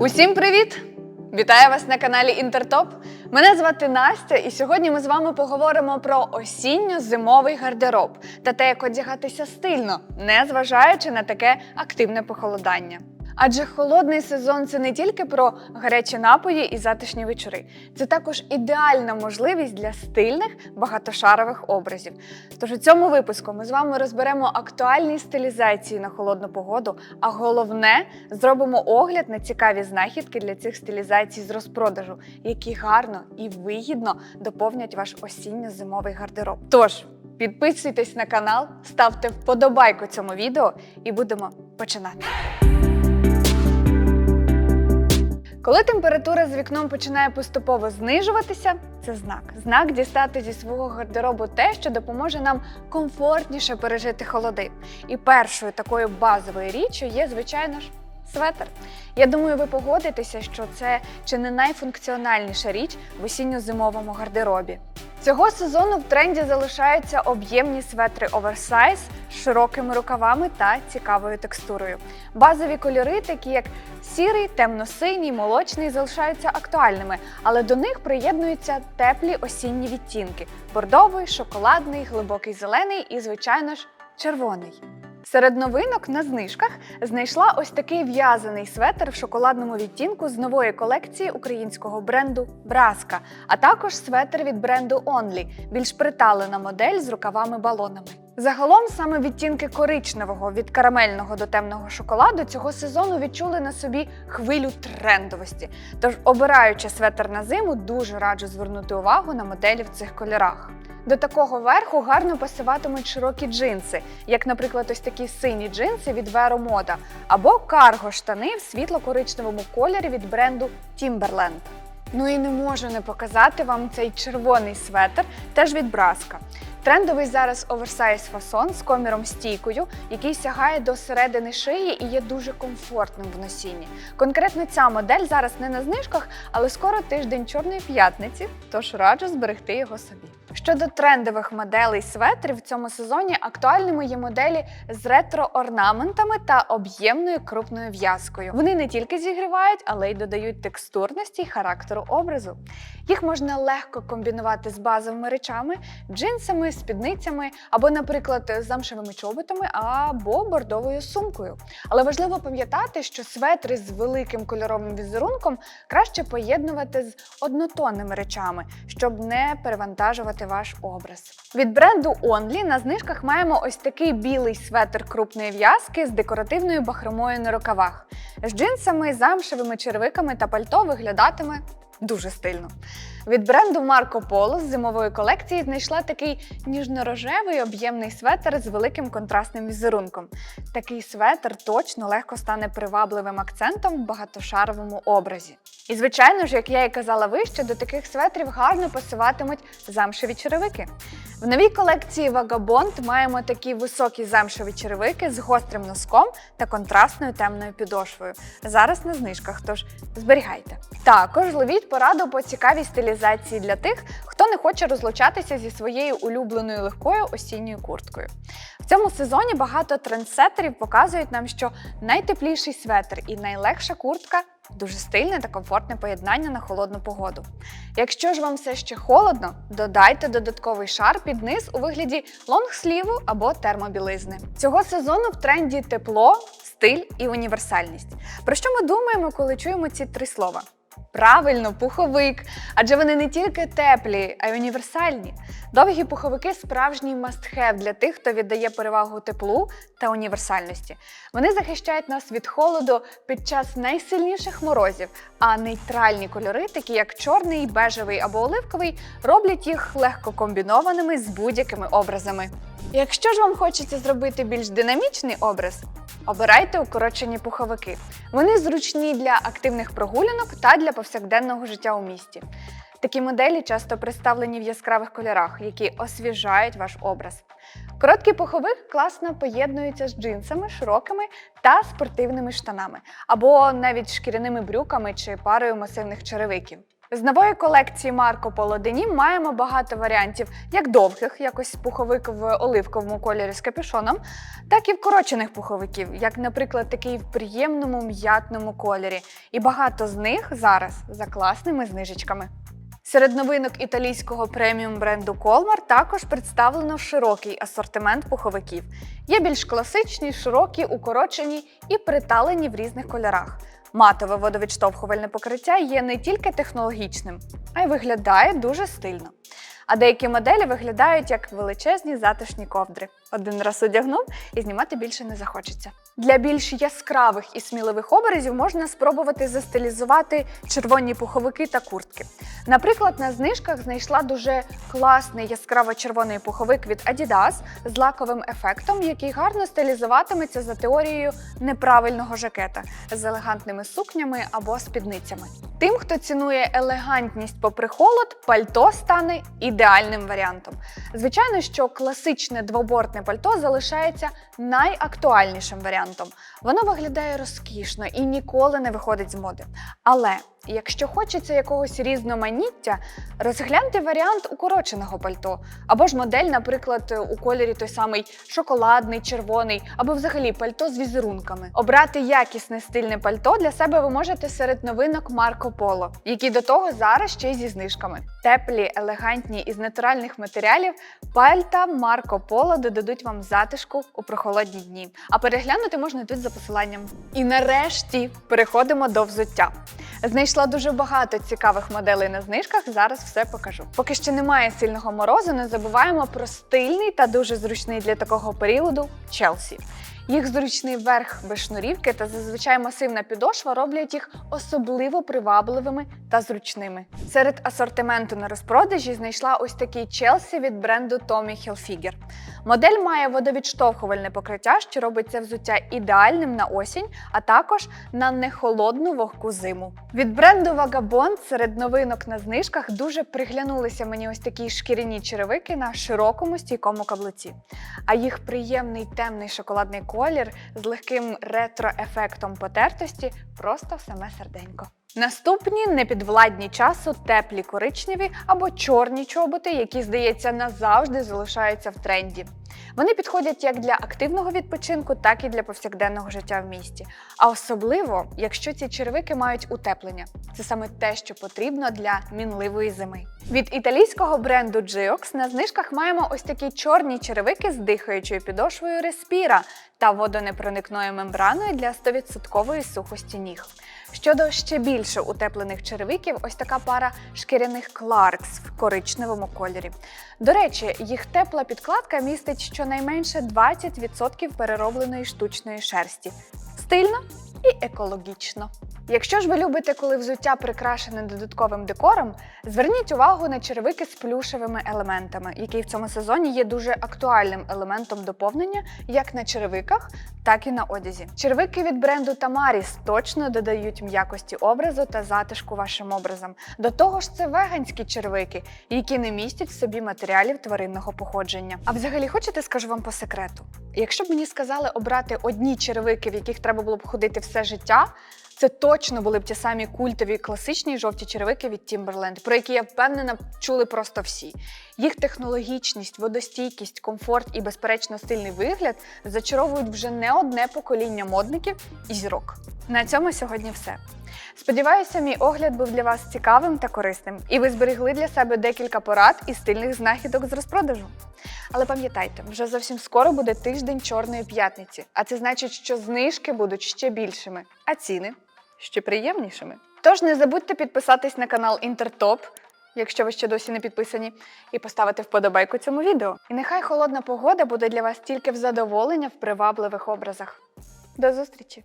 Усім привіт! Вітаю вас на каналі Інтертоп. Мене звати Настя, і сьогодні ми з вами поговоримо про осінньо-зимовий гардероб та те, як одягатися стильно, не зважаючи на таке активне похолодання. Адже холодний сезон це не тільки про гарячі напої і затишні вечори, це також ідеальна можливість для стильних багатошарових образів. Тож у цьому випуску ми з вами розберемо актуальні стилізації на холодну погоду, а головне зробимо огляд на цікаві знахідки для цих стилізацій з розпродажу, які гарно і вигідно доповнять ваш осінньо-зимовий гардероб. Тож підписуйтесь на канал, ставте вподобайку цьому відео і будемо починати. Коли температура з вікном починає поступово знижуватися, це знак. Знак дістати зі свого гардеробу те, що допоможе нам комфортніше пережити холоди. І першою такою базовою річчю є, звичайно ж, светр. Я думаю, ви погодитеся, що це чи не найфункціональніша річ в осінньо-зимовому гардеробі. Цього сезону в тренді залишаються об'ємні светри оверсайз з широкими рукавами та цікавою текстурою. Базові кольори, такі як сірий, темно-синій, молочний, залишаються актуальними, але до них приєднуються теплі осінні відтінки: бордовий, шоколадний, глибокий зелений і, звичайно ж, червоний. Серед новинок на знижках знайшла ось такий в'язаний светр в шоколадному відтінку з нової колекції українського бренду Браска, а також светр від бренду Only, більш приталена модель з рукавами-балонами. Загалом саме відтінки коричневого від карамельного до темного шоколаду цього сезону відчули на собі хвилю трендовості. Тож, обираючи светр на зиму, дуже раджу звернути увагу на моделі в цих кольорах. До такого верху гарно пасуватимуть широкі джинси, як, наприклад, ось такі сині джинси від Vero Moda, або карго штани в світло-коричневому кольорі від бренду Timberland. Ну і не можу не показати вам цей червоний светр, теж від Браска. Трендовий зараз оверсайз фасон з коміром стійкою, який сягає до середини шиї і є дуже комфортним в носінні. Конкретно ця модель зараз не на знижках, але скоро тиждень чорної п'ятниці, тож раджу зберегти його собі. Щодо трендових моделей светрів в цьому сезоні актуальними є моделі з ретро-орнаментами та об'ємною крупною в'язкою. Вони не тільки зігрівають, але й додають текстурності й характеру образу. Їх можна легко комбінувати з базовими речами, джинсами, спідницями або, наприклад, замшевими чоботами або бордовою сумкою. Але важливо пам'ятати, що светри з великим кольоровим візерунком краще поєднувати з однотонними речами, щоб не перевантажувати ваш образ. Від бренду Only на знижках маємо ось такий білий светр крупної в'язки з декоративною бахромою на рукавах. З джинсами, замшевими червиками та пальто виглядатиме дуже стильно. Від бренду Marco Polo з зимової колекції знайшла такий ніжно-рожевий об'ємний светр з великим контрастним візерунком. Такий светр точно легко стане привабливим акцентом в багатошаровому образі. І, звичайно ж, як я і казала вище, до таких светрів гарно пасуватимуть замшеві черевики. В новій колекції Vagabond маємо такі високі замшеві черевики з гострим носком та контрастною темною підошвою. Зараз на знижках, тож зберігайте. Також ловіть пораду по цікавій стилізації для тих, хто не хоче розлучатися зі своєю улюбленою легкою осінньою курткою. В цьому сезоні багато трендсеттерів показують нам, що найтепліший светр і найлегша куртка дуже стильне та комфортне поєднання на холодну погоду. Якщо ж вам все ще холодно, додайте додатковий шар під низ у вигляді лонгсліву або термобілизни. Цього сезону в тренді тепло, стиль і універсальність. Про що ми думаємо, коли чуємо ці три слова? Правильно, пуховик, адже вони не тільки теплі, а й універсальні. Довгі пуховики справжній must-have для тих, хто віддає перевагу теплу та універсальності. Вони захищають нас від холоду під час найсильніших морозів, а нейтральні кольори, такі як чорний, бежевий або оливковий, роблять їх легко комбінованими з будь-якими образами. Якщо ж вам хочеться зробити більш динамічний образ, обирайте укорочені пуховики. Вони зручні для активних прогулянок та для повсякденного життя у місті. Такі моделі часто представлені в яскравих кольорах, які освіжають ваш образ. Короткий пуховик класно поєднується з джинсами, широкими та спортивними штанами, або навіть шкіряними брюками чи парою масивних черевиків. З нової колекції Марко Поло маємо багато варіантів як довгих, якось пуховик в оливковому кольорі з капюшоном, так і вкорочених пуховиків, як, наприклад, такий в приємному м'ятному кольорі. І багато з них зараз за класними знижечками. Серед новинок італійського преміум бренду Colmar також представлено широкий асортимент пуховиків. Є більш класичні, широкі, укорочені і приталені в різних кольорах. Матове водовідштовхувальне покриття є не тільки технологічним, а й виглядає дуже стильно. А деякі моделі виглядають як величезні затишні ковдри. Один раз одягнув і знімати більше не захочеться. Для більш яскравих і сміливих образів можна спробувати застилізувати червоні пуховики та куртки. Наприклад, на знижках знайшла дуже класний яскраво-червоний пуховик від Adidas з лаковим ефектом, який гарно стилізуватиметься за теорією неправильного жакета з елегантними сукнями або спідницями. Тим, хто цінує елегантність попри холод, пальто стане ідеальним варіантом. Звичайно, що класичне двобортне пальто залишається найактуальнішим варіантом. Воно виглядає розкішно і ніколи не виходить з моди. Але якщо хочеться якогось різноманіття, розгляньте варіант укороченого пальто, або ж модель, наприклад, у кольорі той самий шоколадний, червоний, або взагалі пальто з візерунками. Обрати якісне стильне пальто для себе ви можете серед новинок Марко Поло, які до того зараз ще й зі знижками. Теплі, елегантні із натуральних матеріалів пальта Марко Поло додадуть вам затишку у прохолодні дні. А переглянути можна тут за посиланням. І нарешті переходимо до взуття. Знайшла дуже багато цікавих моделей на знижках. Зараз все покажу. Поки ще немає сильного морозу, не забуваємо про стильний та дуже зручний для такого періоду Челсі. Їх зручний верх без шнурівки та зазвичай масивна підошва роблять їх особливо привабливими та зручними. Серед асортименту на розпродажі знайшла ось такий Челсі від бренду Tommy Hilfiger. Модель має водовідштовхувальне покриття, що робить це взуття ідеальним на осінь, а також на нехолодну вогку зиму. Від бренду Vagabond серед новинок на знижках дуже приглянулися мені ось такі шкіряні черевики на широкому стійкому каблуці. А їх приємний темний шоколадний колір з легким ретро-ефектом потертості просто в саме серденько. Наступні непідвладні часу теплі коричневі або чорні чоботи, які, здається, назавжди залишаються в тренді. Вони підходять як для активного відпочинку, так і для повсякденного життя в місті. А особливо, якщо ці черевики мають утеплення. Це саме те, що потрібно для мінливої зими. Від італійського бренду Giox на знижках маємо ось такі чорні черевики з дихаючою підошвою Respira та водонепроникною мембраною для 100% сухості ніг. Щодо ще більше утеплених черевиків, ось така пара шкіряних Clarks в коричневому кольорі. До речі, їх тепла підкладка містить щонайменше 20% переробленої штучної шерсті. Стильно і екологічно. Якщо ж ви любите, коли взуття прикрашене додатковим декором, зверніть увагу на черевики з плюшевими елементами, які в цьому сезоні є дуже актуальним елементом доповнення як на черевиках, так і на одязі. Черевики від бренду Tamaris точно додають м'якості образу та затишку вашим образам. До того ж, це веганські черевики, які не містять в собі матеріалів тваринного походження. А взагалі, хочете скажу вам по секрету? Якщо б мені сказали обрати одні черевики, в яких треба було б ходити все життя. Це точно були б ті самі культові класичні жовті черевики від Timberland, про які я впевнена чули просто всі. Їх технологічність, водостійкість, комфорт і, безперечно, стильний вигляд зачаровують вже не одне покоління модників і зірок. На цьому сьогодні все. Сподіваюся, мій огляд був для вас цікавим та корисним, і ви зберегли для себе декілька порад і стильних знахідок з розпродажу. Але пам'ятайте, вже зовсім скоро буде тиждень Чорної п'ятниці, а це значить, що знижки будуть ще більшими, а ціни ще приємнішими. Тож не забудьте підписатись на канал Інтертоп, якщо ви ще досі не підписані, і поставити вподобайку цьому відео. І нехай холодна погода буде для вас тільки в задоволення в привабливих образах. До зустрічі!